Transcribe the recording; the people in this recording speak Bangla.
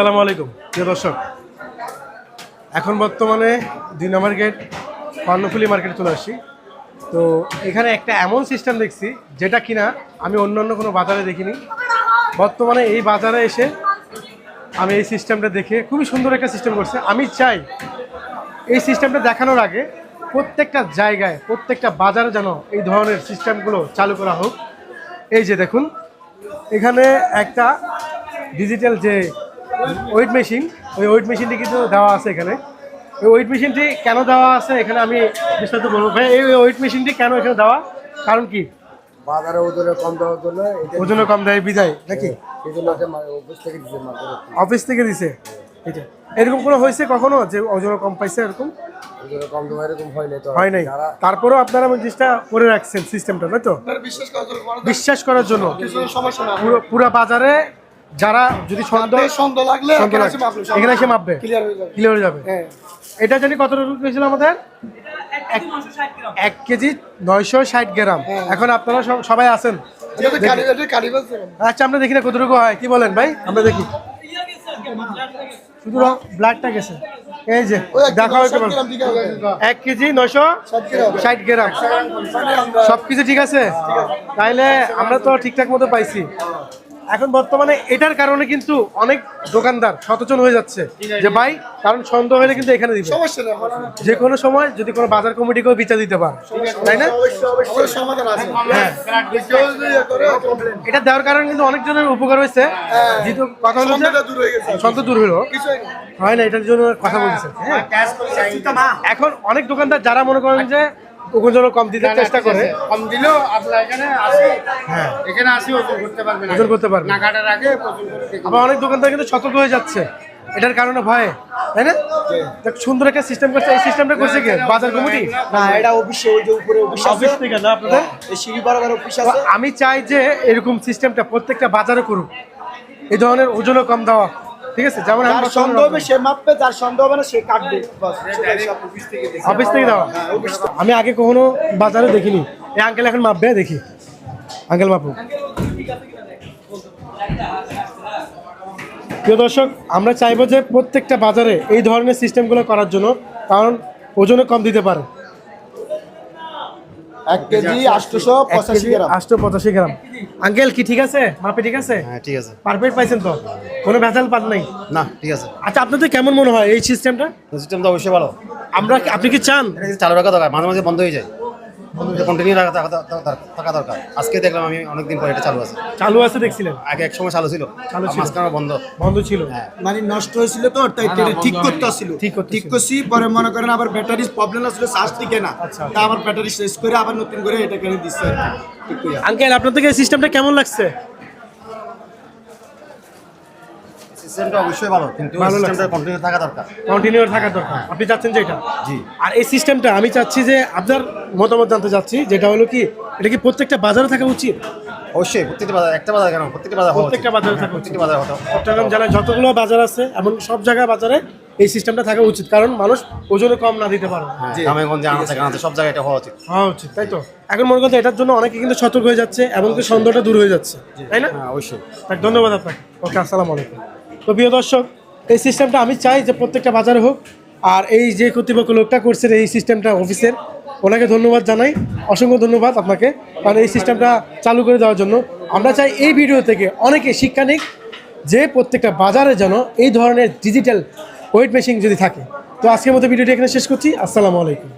আসসালামু আলাইকুম, প্রিয় দর্শক। এখন বর্তমানে দুই নম্বর গেট, কর্ণফুলি মার্কেটে চলে আসছি। তো এখানে একটা এমন সিস্টেম দেখছি, যেটা কিনা আমি অন্য অন্য কোনো বাজারে দেখিনি। বর্তমানে এই বাজারে এসে আমি এই সিস্টেমটা দেখে খুবই সুন্দর একটা সিস্টেম করছে। আমি চাই এই সিস্টেমটা দেখানোর আগে প্রত্যেকটা জায়গায়, প্রত্যেকটা বাজারে যেন এই ধরনের সিস্টেমগুলো চালু করা হোক। এই যে দেখুন, এখানে একটা ডিজিটাল যে ওয়েট মেশিন ওই ওয়েট মেশিনটি কিন্তু দেওয়া আছে এখানে। ওই ওয়েট মেশিনটি কেন দেওয়া আছে এখানে আমি বিস্তারিত বলব। ভাই এই ওয়েট মেশিনটি কেন এখানে দেওয়া? কারণ কি? বাজারে ওজনে কম দেওয়ার জন্য ওজনে কম দেয় বিদায় নাকি? এই মা- অফিস থেকে দিতে অফিস থেকে দিছে? এটা। এরকম কোনো হয়েছে কখনো যে ওজন কম পাইছে এরকম? ওজনে কম দেওয়া এরকম হয় নাই হয় নাই। তারপরেও আপনারা ওই জিনিসটা করে রাখছেন সিস্টেমটা তাই তো? বিশ্বাস করার জন্য পুরো পুরো বাজারে যারা যদি সন্দেহ সন্দেহ লাগলে এখানে লাগে, এসে মাপবে। ক্লিয়ার হয়ে যাবে। হয়ে এটা জানি কত রুপি হয়েছিল আমাদের? এক- কেজি নয়শো ষাট গ্রাম। হ্যাঁ। এখন আপনারা সবাই আছেন। আচ্ছা আমরা দেখি না কতটুকু হয়। কি বলেন ভাই? আমরা দেখি। শুধু ব্লাডটা গেছে। এই যে দেখা হয়েছে। এক কেজি নয়শো ষাট গ্রাম। ষাট গ্রাম। সব কিছু ঠিক আছে। তাইলে আমরা তো ঠিকঠাক মতো পাইছি। এখন বর্তমানে এটার কারণে কিন্তু অনেক দোকানদার সচেতন হয়ে যাচ্ছে যে ভাই কারণ সন্দেহ হলে কিন্তু এখানে দিবে। যে কোনো সময় যদি কোনো বাজার কমিটিকেও বিচার দিতে পারে। তাই না? অবশ্যই সমাধান আছে। হ্যাঁ। complain। এটা দেওয়ার কারণে কিন্তু অনেক জনের উপকার হয়েছে। যেহেতু কথা হলো যে সন্দেহটা দূর হয়ে গেছে। সন্ত দূর হলো। হয় না এটার জন্য কথা বলছে হ্যাঁ। এখন অনেক দোকানদার যারা মনে করেন যে ওখানে জন্য কম দিতে চেষ্টা করে। কম দিলেও আপনার এখানে আসি। হ্যাঁ। এখানে আসি ওজন করতে পারবেন ওজন করতে পারবে না। কাটার আগে আবার অনেক দোকানদার কিন্তু সতর্ক হয়ে যাচ্ছে। এটার কারণে ভয়ে তাই না? দেখ, সুন্দর একটা সিস্টেম করছে। এই সিস্টেমটা করছে কি? বাজার কমিটি? না এটা অফিসে ওই যে উপরে অফিস অফিস থেকে না আপনাদের? এই সিঁড়ি বরাবর অফিস আছে। আমি চাই যে এরকম সিস্টেমটা প্রত্যেকটা বাজারে করুক। এই ধরনের ওজনও কম দেওয়া। ঠিক আছে? যেমন যার আমরা সন্দেহ হবে সে মাপবে যার সন্দেহ হবে না সে কাটবে। অফিস থেকে দেওয়া আমি আগে কখনো বাজারে দেখিনি। এই আঙ্কেল এখন মাপবে দেখি। আঙ্কেল মাপু প্রিয় দর্শক আমরা চাইব যে প্রত্যেকটা বাজারে এই ধরনের সিস্টেমগুলো করার জন্য কারণ ওজনে কম দিতে পারে। এক কেজি আটশোশো পঁচাশি গ্রাম। আটশো পঁচাশি গ্রাম। আঙ্কেল কি ঠিক আছে? মাপে ঠিক আছে? হ্যাঁ ঠিক আছে। পারফেক্ট পাইছেন তো? কোনো ভেজাল পান নাই? না ঠিক আছে। আচ্ছা আপনাদের কেমন মনে হয় এই সিস্টেমটা সিস্টেমটা অবশ্যই ভালো। আমরা আপনি কি চান? চালু রাখা দরকার? মাঝে মাঝে বন্ধ হয়ে যায়। কন্টিনিউ রাখা থাকা দরকার- আজকে দেখলাম আমি অনেকদিন পরে এটা চালু আছে। চালু আছে দেখছিলেন? আগে এক সময় চালু ছিল। চালু ছিল। মাঝখানে বন্ধ। বন্ধ ছিল। মানে নষ্ট হয়েছিল তো তাই ঠিক করতে আসছিল। ঠিক করতে ঠিক করছি পরে মনে করেন আবার ব্যাটারি প্রবলেম আসলে চার্জ টিকে না। আচ্ছা। তা আবার ব্যাটারি শেষ করে আবার নতুন করে এটা কেন দিচ্ছে আঙ্কেল আপনার থেকে সিস্টেমটা কেমন লাগছে? সিস্টেমটা অবশ্যই ভালো কিন্তু সিস্টেমটা কন্টিনিউ থাকা দরকার। কন্টিনিউ থাকা দরকার। আপনি চাচ্ছেন যে এটা? জি। আর এই সিস্টেমটা আমি চাচ্ছি যে আপনার মতামত জানতে চাচ্ছি যেটা হলো কি এটা কি প্রত্যেকটা বাজারে থাকা উচিত? অবশ্যই প্রত্যেকটা বাজার একটা বাজার কেন? প্রত্যেকটা বাজার প্রত্যেকটা বাজারে থাকা প্রত্যেকটা বাজার হতে চট্টগ্রাম জেলায় যতগুলো বাজার আছে এমন সব জায়গায় বাজারে এই সিস্টেমটা থাকা উচিত। কারণ মানুষ ওজনে কম না দিতে পারে হ্যাঁ সব জায়গায় এটা হওয়া উচিত। হওয়া উচিত তাই তো? এখন মনে করতে এটার জন্য অনেকে কিন্তু সতর্ক হয়ে যাচ্ছে এবং কি সন্দেহটা দূর হয়ে যাচ্ছে। তাই না? হ্যাঁ অবশ্যই। ধন্যবাদ আপনাকে। ওকে আসসালামু আলাইকুম। তো প্রিয় দর্শক, এই সিস্টেমটা আমি চাই যে প্রত্যেকটা বাজারে হোক, আর এই যে কর্তৃপক্ষ লোকটা করছেন এই সিস্টেমটা অফিসের ওনাকে ধন্যবাদ জানাই। অসংখ্য ধন্যবাদ আপনাকে, কারণ এই সিস্টেমটা চালু করে দেওয়ার জন্য। আমরা চাই এই ভিডিও থেকে অনেকে শিক্ষা নিক যে প্রত্যেকটা বাজারে যেন এই ধরনের ডিজিটাল ওয়েট মেশিন যদি থাকে। তো আজকের মতো ভিডিওটি এখানে শেষ করছি। আসসালামু আলাইকুম।